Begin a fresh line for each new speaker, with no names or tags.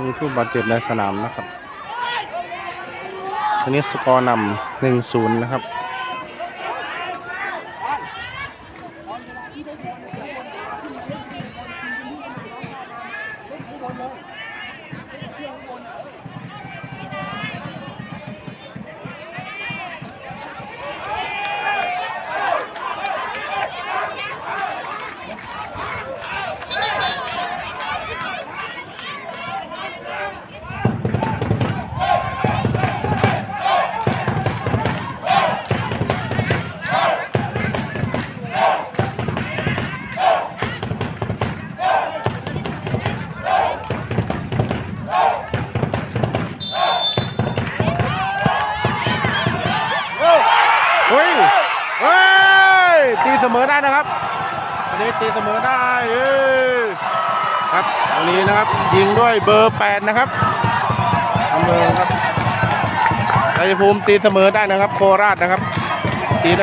มีผู้บาดเจ็บในสนามนะครับทีนี้สกอร์นำหนึ่งศูนย์นะครับ เฮ้ย เฮ้ย ตี เสมอได้นะครับวันนี้ตีเสมอได้ครับวันนี้นะครับยิงด้วยเบอร์แปดนะครับอำเภอครับชัยภูมิตีเสมอได้นะครับ โคราชนะครับตีได้